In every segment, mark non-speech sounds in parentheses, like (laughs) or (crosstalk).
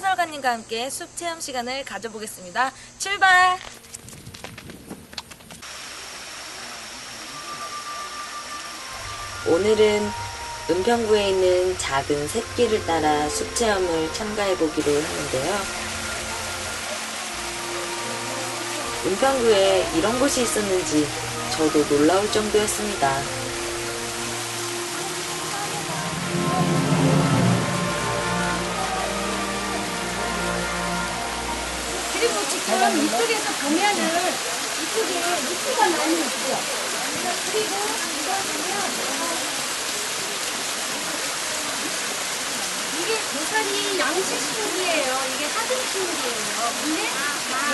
사령관님과 함께 숲 체험 시간을 가져보겠습니다. 출발! 오늘은 은평구에 있는 작은 샛길을 따라 숲 체험을 참가해 보기로 하는데요. 은평구에 이런 곳이 있었는지 저도 놀라울 정도였습니다. 그리고 지금 이쪽에서 보면은 이쪽에 입구가 많이 있죠. 그리고 이거 보면 이게 고사리 양식 식물이에요. 이게 하등 식물이에요. 근데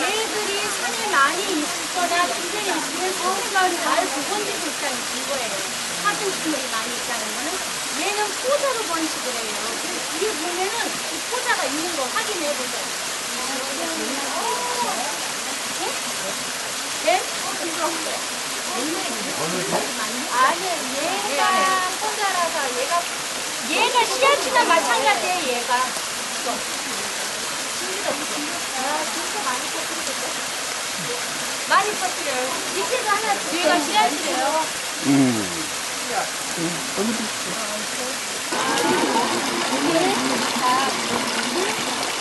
얘들이 산에 많이 있거나 집에 있으면 서울가 잘 보건되고 있다는 증거예요. 하등 식물이 많이 있다는 거는 얘는 포자로 번식을 해요. 뒤에 보면은 이 포자가 있는 거 확인해 보세요. 네? 아니요, 얘가 혼자라서 얘가 얘가 씨앗이나 마찬가지예요, 얘가. 진짜 진짜 많이 퍼뜨리겠죠? 많이 퍼뜨려요. 밑에도 하나 뒤가 씨앗이래요.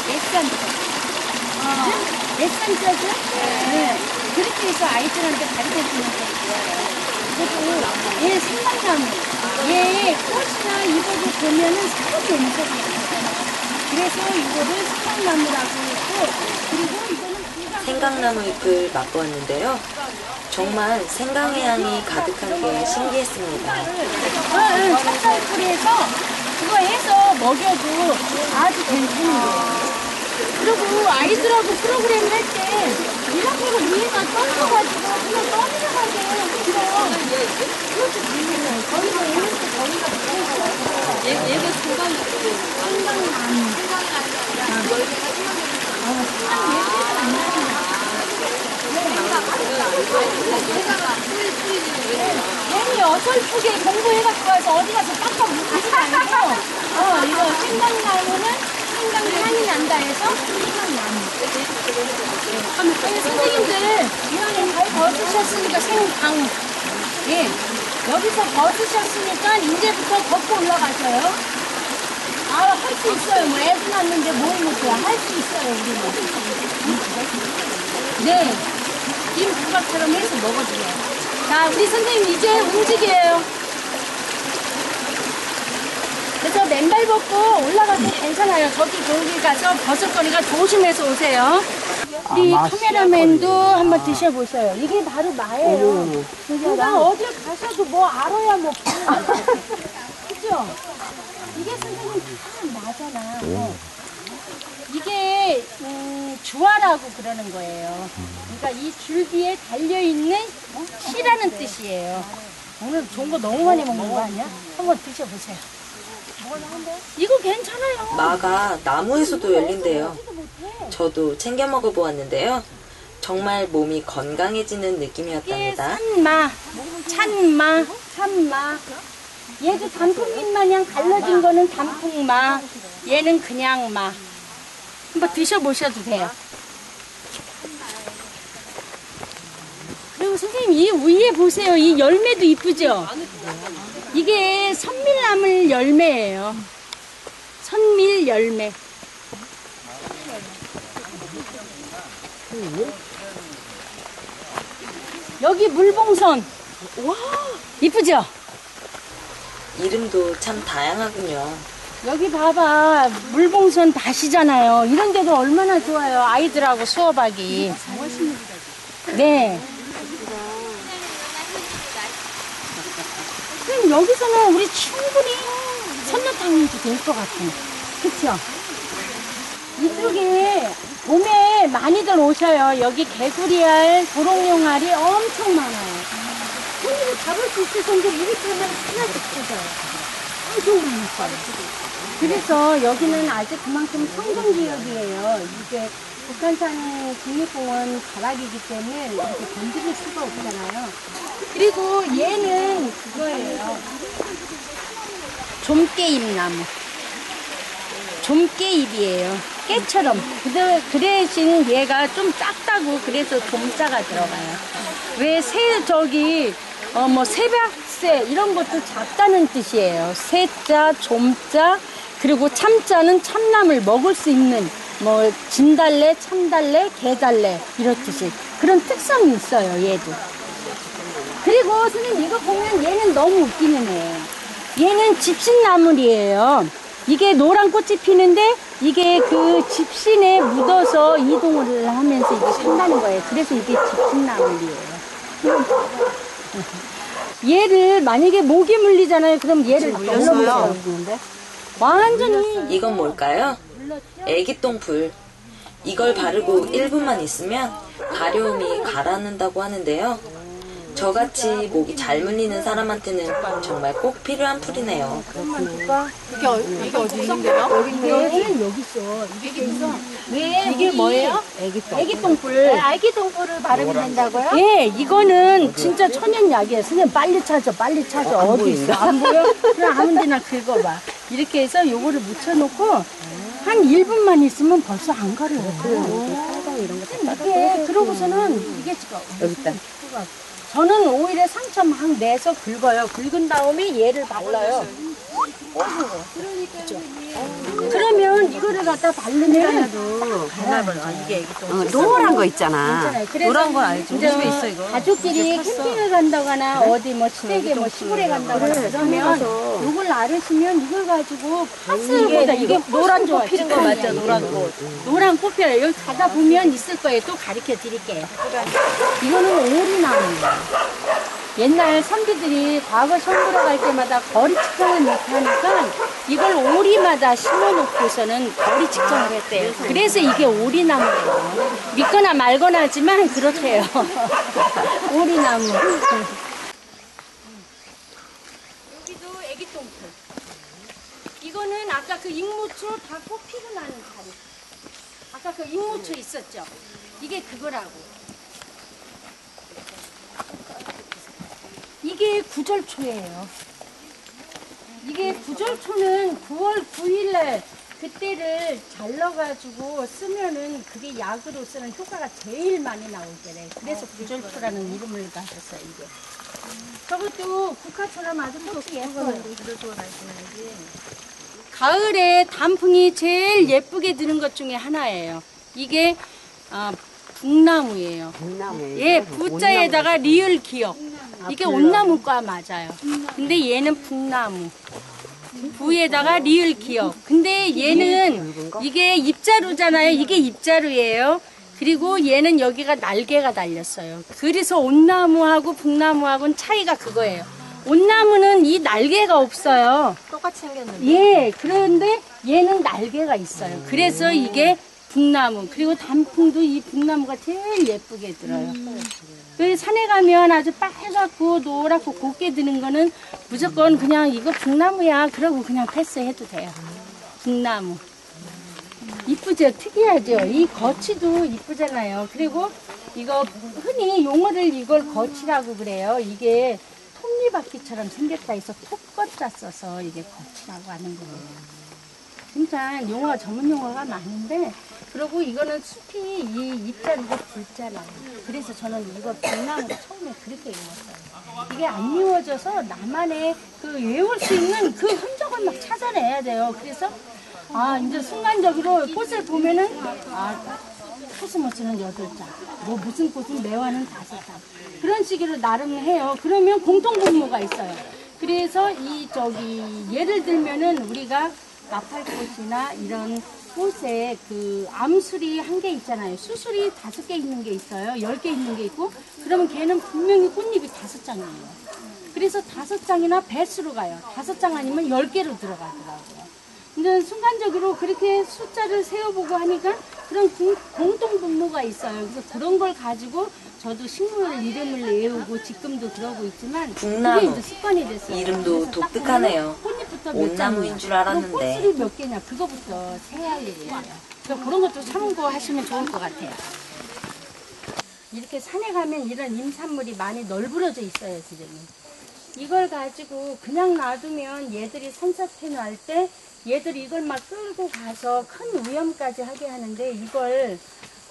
넷산 넷산 쪄죠? 네. 그렇게 해서 아이들한테 가르쳐 주는 게 좋아요. 그리고 얘 생강나무. 얘 꽃이나 이거를 보면은 사람이 엄청 많아요. 그래서 이거를 생강나무라고 했고, 그리고 이거는 생강나무 잎을 맛보았는데요. 정말 생강의 향이 가득한 게 신기했습니다. 응, 찹쌀풀에서 그거 해서 먹여도 아주 괜찮은 거예요. 그리고 아이들하고 프로그램 할 때 이런 거를 위에다 떠셔가지고 그냥 떠내려가게 그럼 그것도 재밌어요. 저희가 오늘 때 저희가 보고 얘, 얘가 중간 생강나무 생강나무 어, 생강 얘기는 안 괜히 어설프게 공부해갖고 와서 어디 가서 빡빡 묻지 말고 어 이거 생강나무 는 생강 향이 난다 해서 생강나무 아니 선생님들 이왕에 잘 벗으셨으니까 생강 예 여기서 벗으셨으니까 이제부터 걷고 올라가셔요 아 할 수 있어요 뭐 애도 낳는데 뭘 못해 할수 있어요 우리는 네. 김 부각처럼 해서 먹어줘요. 자, 우리 선생님 이제 움직여요. 그래서 맨발 벗고 올라가도 괜찮아요. 저기 저기 가서 벗을 거니까 조심해서 오세요. 우리 카메라맨도 한번 드셔보세요. 이게 바로 마예요. 누가 어딜 가셔도 뭐 알아야 뭐. 그죠? 이게 선생님 다 나잖아. 어. 이게 음, 주화라고 그러는 거예요. 그러니까 이 줄기에 달려 있는 씨라는 뜻이에요. 오늘 좋은 거 너무 많이 먹는 거 아니야? 한번 드셔보세요. 이거 괜찮아요. 마가 나무에서도 열린대요. 저도 챙겨 먹어보았는데요. 정말 몸이 건강해지는 느낌이었답니다. 산마, 찬마, 산마. 얘도 단풍잎 마냥 갈라진 거는 단풍마. 얘는 그냥 마. 한번 드셔보셔도 돼요. 그리고 선생님 이 위에 보세요. 이 열매도 이쁘죠? 이게 선밀나물 열매예요. 선밀 열매. 여기 물봉선. 와, 이쁘죠? 이름도 참 다양하군요. 여기 봐봐 물봉선 밭이잖아요. 이런 데도 얼마나 좋아요. 아이들하고 수업하기. 네. 그럼 여기서는 우리 충분히 선녀탕도 될것 같아요. 그쵸? 이쪽에 봄에 많이들 오셔요. 여기 개구리알, 도롱뇽알이 엄청 많아요. 손으로 잡을 수 있을 정도로 이렇게 하면 하나씩 터져요. 엄청 많았어요. 그래서 여기는 아직 그만큼 청정지역이에요. 이게 북한산 국립공원 가락이기 때문에 이렇게 건드릴 수가 없잖아요. 그리고 얘는 그거예요. 좀깨잎나무. 좀깨잎이에요. 깨처럼. 근데 그 대신 얘가 좀 작다고 그래서 좀자가 들어가요. 왜 새 저기 어 뭐 새벽새 이런 것도 작다는 뜻이에요. 새자, 좀자 그리고 참자는 참나물 먹을 수 있는 뭐 진달래, 참달래, 개달래 이렇듯이 그런 특성이 있어요. 얘도. 그리고 선생님 이거 보면 얘는 너무 웃기는 애예요. 얘는 집신나물이에요. 이게 노란 꽃이 피는데 이게 그 집신에 묻어서 이동을 하면서 이게 산다는 거예요. 그래서 이게 집신나물이에요. (laughs) 얘를 만약에 모기 물리잖아요. 그럼 얘를 열러보세요. 완전히 이건 뭘까요? 애기똥풀. 이걸 바르고 1분만 있으면 가려움이 가라앉는다고 하는데요. 저같이 목이 잘 물리는 사람한테는 정말 꼭 필요한 풀이네요. 이게, 어- 이게 어디 있는데요? 얘는 여기 있어. 이게 있어. 왜 이게 뭐예요? 애기똥풀. 아기똥포를 바르면 된다고요? 예, 이거는 진짜 천연약이에요. 선생님 빨리 찾아, 빨리 찾아. 어, 디 있어? 안 보여? (laughs) 그냥 아무 데나 긁어봐. 이렇게 해서 요거를 묻혀놓고 한 1분만 있으면 벌써 안 가려요. 이게 그러고서는 이게 지금 여기 있다. 저는 오히려 상처 막 내서 긁어요. 긁은 다음에 얘를 발라요. 그렇죠. 그러면 이거를 갖다 바르면 어, 노란 거 있잖아. 괜찮아요. 그래서 노란 건. 우리 집에 있어 이거. 가족끼리 캠핑을 간다거나 어디 뭐 시댁에 뭐 시골에 간다거나 그러면 요걸 나르시면 이걸 가지고 파스보다 이게 노란 꽃 피는 거 맞죠? 노란 꽃. 노란 꽃 피어요. 여기 가다 보면 있을 거예요. 또 가르쳐 드릴게요. 이거는 오리나무예요. 옛날 선비들이 과거 보러 갈 때마다 거리 측정을 못하니까 이걸 오리마다 심어놓고서는 거리 측정을 했대요. 그래서 이게 오리나무예요. 믿거나 말거나 하지만 그렇대요. (laughs) 오리나무. 여기도 애기 똥풀. 이거는 아까 그 익무초 다 꽃 피고 나는 자리. 아까 그 익무초 있었죠? 이게 그거라고. 이게 구절초예요. 이게 구절초는 9월 9일날 그때를 잘라가지고 쓰면은 그게 약으로 쓰는 효과가 제일 많이 나올 때래. 그래서 구절초라는 이름을 가졌어요, 이게. 저것도 국화초랑 아주 예뻐요. 가을에 단풍이 제일 예쁘게 드는 것 중에 하나예요. 이게 아, 북나무예요. 예, 부자에다가 리을 기억. 이게 온나무과 맞아요. 근데 얘는 북나무. 부에다가 리을 기억. 근데 얘는 이게 입자루잖아요. 이게 입자루예요. 그리고 얘는 여기가 날개가 달렸어요. 그래서 온나무하고 북나무하고는 차이가 그거예요. 온나무는 이 날개가 없어요. 똑같이 생겼는데. 예, 그런데 얘는 날개가 있어요. 그래서 이게 북나무. 그리고 단풍도 이 북나무가 제일 예쁘게 들어요. 그 산에 가면 아주 빨갛고 노랗고 곱게 드는 거는 무조건 그냥 이거 북나무야. 그러고 그냥 패스해도 돼요. 북나무. 이쁘죠? 특이하죠? 이 거치도 이쁘잖아요. 그리고 이거 흔히 용어를 이걸 거치라고 그래요. 이게 톱니바퀴처럼 생겼다 해서 톱거자 써서 이게 거치라고 하는 거예요. 진짜 용어 전문 용어가 많은데 그리고 이거는 숲이 이 입자루가 굵잖아요. 그래서 저는 이거 빛나무를 처음에 그렇게 외웠어요. 이게 안 외워져서 나만의 그 외울 수 있는 그 흔적을 막 찾아내야 돼요. 그래서 아 이제 순간적으로 꽃을 보면은 아 코스모스는 여덟 장, 뭐 무슨 꽃은 매화는 다섯 장 그런 식으로 나름 해요. 그러면 공통 분모가 있어요. 그래서 이 저기 예를 들면은 우리가 나팔꽃이나 이런 꽃에 그 암술이 한 개 있잖아요. 수술이 다섯 개 있는 게 있어요. 열 개 있는 게 있고 그러면 걔는 분명히 꽃잎이 다섯 장이에요. 그래서 다섯 장이나 배수로 가요. 다섯 장 아니면 열 개로 들어가더라고요. 근데 순간적으로 그렇게 숫자를 세어보고 하니까 그런 공- 공통 분모가 있어요. 그래서 그런 걸 가지고 저도 식물 이름을 외우고 지금도 그러고 있지만. 그게 이제 습관이 됐어요. 이름도 그래서 딱 독특하네요. 보면 꽃잎부터 몇 장이야. 줄 알았는데. 꽃술이 몇 개냐 그거부터 세야. 그래서 그런 것도 참고하시면 좋을 것 같아요. 이렇게 산에 가면 이런 임산물이 많이 널브러져 있어요, 선생님. 이걸 가지고 그냥 놔두면 얘들이 산사태 날 때 얘들이 이걸 막 끌고 가서 큰 위험까지 하게 하는데 이걸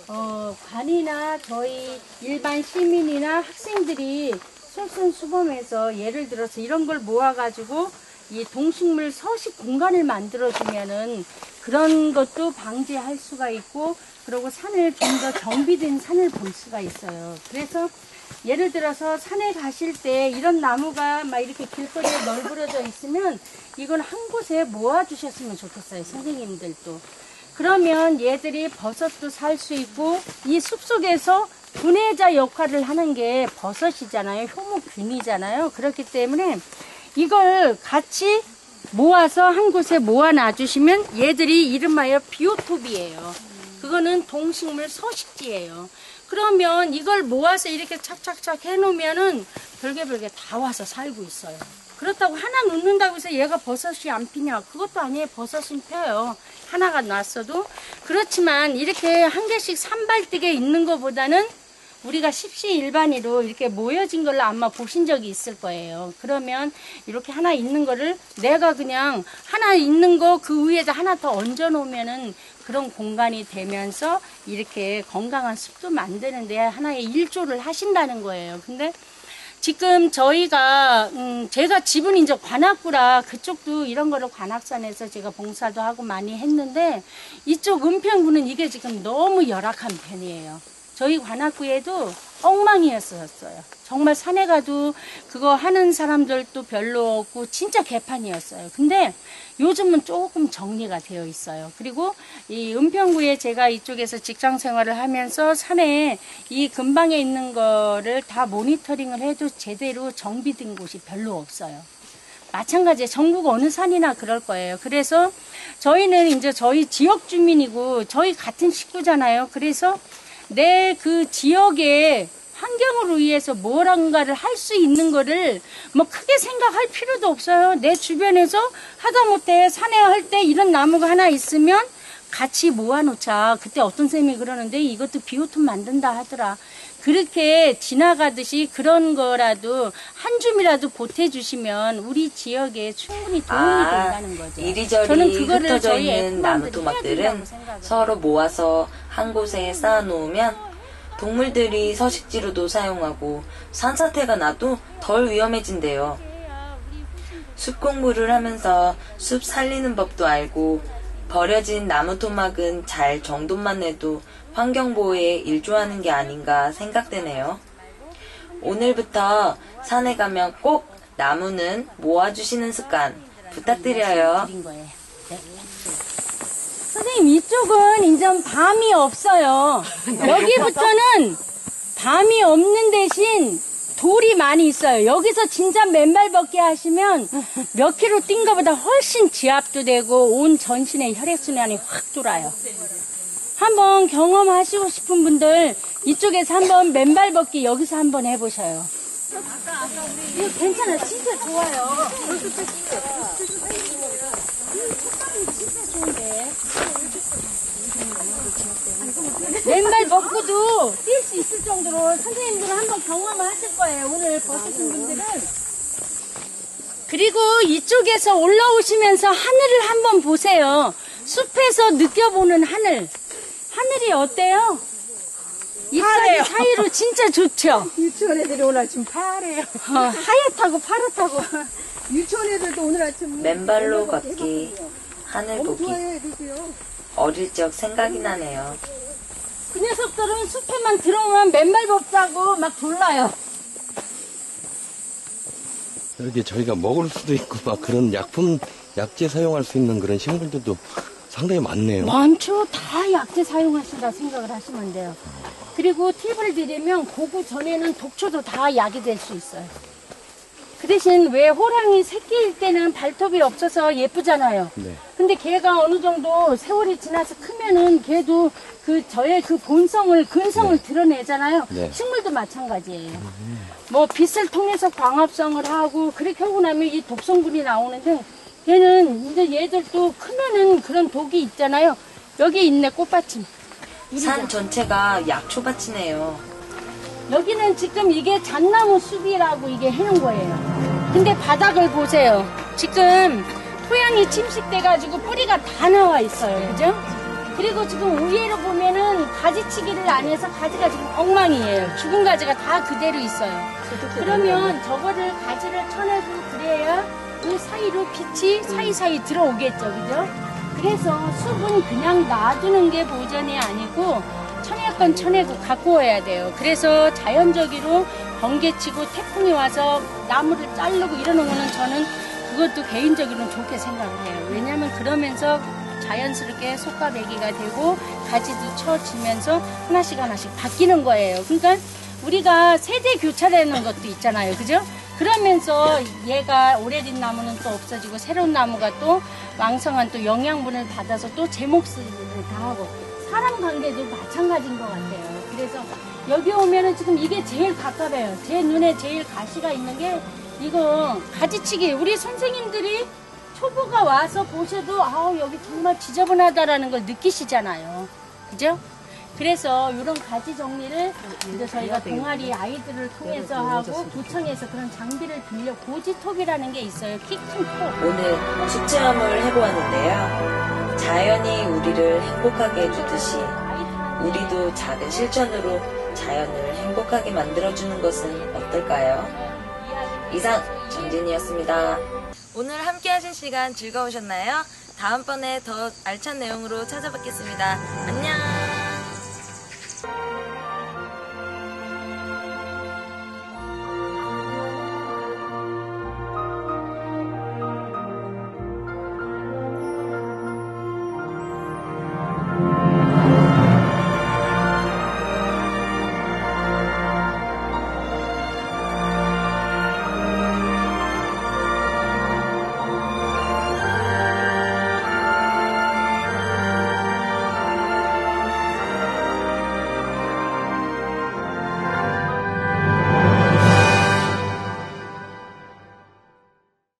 어, 관이나 저희 일반 시민이나 학생들이 솔선수범해서 예를 들어서 이런 걸 모아가지고 이 동식물 서식 공간을 만들어주면은 그런 것도 방지할 수가 있고 그리고 산을 좀 더 정비된 산을 볼 수가 있어요. 그래서 예를 들어서 산에 가실 때 이런 나무가 막 이렇게 길거리에 널브러져 있으면 이걸 한 곳에 모아주셨으면 좋겠어요. 선생님들도. 그러면 얘들이 버섯도 살 수 있고 이 숲속에서 분해자 역할을 하는 게 버섯이잖아요. 효모균이잖아요. 그렇기 때문에 이걸 같이 모아서 한 곳에 모아 놔 주시면 얘들이 이름하여 비오톱이에요. 그거는 동식물 서식지예요. 그러면 이걸 모아서 이렇게 착착착 해놓으면은 별개 별개 다 와서 살고 있어요. 그렇다고 하나 놓는다고 해서 얘가 버섯이 안 피냐? 그것도 아니에요. 버섯은 펴요. 하나가 났어도. 그렇지만 이렇게 한 개씩 산발뜨게 있는 것보다는 우리가 십시일반으로 이렇게 모여진 걸로 아마 보신 적이 있을 거예요. 그러면 이렇게 하나 있는 거를 내가 그냥 하나 있는 거 그 위에다 하나 더 얹어 놓으면은 그런 공간이 되면서 이렇게 건강한 숲도 만드는데 하나의 일조를 하신다는 거예요. 근데 지금 저희가 음 제가 집은 이제 관악구라 그쪽도 이런 거를 관악산에서 제가 봉사도 하고 많이 했는데 이쪽 은평구는 이게 지금 너무 열악한 편이에요. 저희 관악구에도 엉망이었었어요. 정말 산에 가도 그거 하는 사람들도 별로 없고 진짜 개판이었어요. 근데 요즘은 조금 정리가 되어 있어요. 그리고 이 은평구에 제가 이쪽에서 직장 생활을 하면서 산에 이 근방에 있는 거를 다 모니터링을 해도 제대로 정비된 곳이 별로 없어요. 마찬가지에 전국 어느 산이나 그럴 거예요. 그래서 저희는 이제 저희 지역 주민이고 저희 같은 식구잖아요. 그래서 내 그 지역의 환경으로 위해서 뭐란가를 할 수 있는 거를 뭐 크게 생각할 필요도 없어요. 내 주변에서 하다못해 산에 할 때 이런 나무가 하나 있으면 같이 모아놓자. 그때 어떤 쌤이 그러는데 이것도 비오톱 만든다 하더라. 그렇게 지나가듯이 그런 거라도 한 줌이라도 보태주시면 우리 지역에 충분히 도움이 아, 된다는 거죠. 저는 이리저리 그거를 흩어져 저희 있는 나무 토막들은 서로 모아서 한 곳에 쌓아놓으면 동물들이 서식지로도 사용하고 산사태가 나도 덜 위험해진대요. 숲 공부를 하면서 숲 살리는 법도 알고 버려진 나무 토막은 잘 정돈만 해도 환경보호에 일조하는 게 아닌가 생각되네요. 오늘부터 산에 가면 꼭 나무는 모아주시는 습관 부탁드려요. 선생님 이쪽은 이제 밤이 없어요. 여기부터는 밤이 없는 대신 돌이 많이 있어요. 여기서 진짜 맨발 걷기 하시면 몇 킬로 뛴 것보다 훨씬 지압도 되고 온 전신에 혈액순환이 확 돌아요. 한번 경험하시고 싶은 분들 이쪽에서 한번 맨발 걷기 여기서 한번 해보셔요. 이거 괜찮아요. 진짜 좋아요. 맨발 벗고도 뛸 수 있을 정도로 선생님들은 한번 경험을 하실 거예요. 오늘 벗으신 분들은. 그리고 이쪽에서 올라오시면서 하늘을 한번 보세요. 숲에서 느껴보는 하늘. 하늘이 어때요? 잎사귀 사이로 진짜 좋죠? (laughs) 유치원 애들이 오늘 아침 파래요. 어, 하얗다고 파랗다고. (laughs) 유치원 애들도 오늘 아침 맨발로 걷기, 하늘 보기. 애들도요. 어릴 적 생각이 나네요. 그 녀석들은 숲에만 들어오면 맨발 벗자고 막 졸라요. 이렇게 저희가 먹을 수도 있고 막 그런 약품 약재 사용할 수 있는 그런 식물들도 상당히 많네요. 많죠. 다 약재 사용하신다 생각을 하시면 돼요. 그리고 팁을 드리면 고구 전에는 독초도 다 약이 될 수 있어요. 그 대신 왜 호랑이 새끼일 때는 발톱이 없어서 예쁘잖아요. 네. 근데 걔가 어느 정도 세월이 지나서 크면은 걔도 그 저의 그 본성을 근성을 드러내잖아요. 네. 식물도 마찬가지예요. 뭐 빛을 통해서 광합성을 하고 그렇게 하고 나면 이 독성분이 나오는데 걔는 이제 얘들도 크면은 그런 독이 있잖아요. 여기 있네 꽃받침. 산 전체가 약초밭이네요. 여기는 지금 이게 잣나무 숲이라고 이게 해놓은 거예요. 근데 바닥을 보세요. 지금 토양이 침식돼가지고 뿌리가 다 나와 있어요. 그죠? 그리고 지금 위에로 보면은 가지치기를 안 해서 가지가 지금 엉망이에요. 죽은 가지가 다 그대로 있어요. 그러면 저거를 가지를 쳐내고 그래야 그 사이로 빛이 사이사이 들어오겠죠. 그죠? 그래서 숲은 그냥 놔두는 게 보전이 아니고 쳐낼 건 쳐내고 갖고 와야 돼요. 그래서 자연적으로 번개치고 태풍이 와서 나무를 자르고 이러는 거는 저는 그것도 개인적으로는 좋게 생각을 해요. 왜냐하면 그러면서 자연스럽게 속가배기가 되고 가지도 쳐지면서 하나씩 하나씩 바뀌는 거예요. 그러니까 우리가 세대 교차되는 것도 있잖아요. 그죠? 그러면서 얘가 오래된 나무는 또 없어지고 새로운 나무가 또 왕성한 또 영양분을 받아서 또 제 몫을 다 하고 사람 관계도 마찬가지인 것 같아요. 그래서 여기 오면은 지금 이게 제일 가깝해요. 제 눈에 제일 가시가 있는 게 이거 가지치기. 우리 선생님들이 초보가 와서 보셔도 아우 여기 정말 지저분하다라는 걸 느끼시잖아요. 그죠? 그래서 이런 가지 정리를 이제 저희가 동아리 아이들을 통해서 하고 구청에서 그런 장비를 빌려 고지톱이라는 게 있어요. 키큰 톱. 오늘 숲 체험을 해보았는데요. 자연이 우리를 행복하게 해주듯이 우리도 작은 실천으로 자연을 행복하게 만들어주는 것은 어떨까요? 이상 정진이었습니다. 오늘 함께 하신 시간 즐거우셨나요? 다음번에 더 알찬 내용으로 찾아뵙겠습니다. 안녕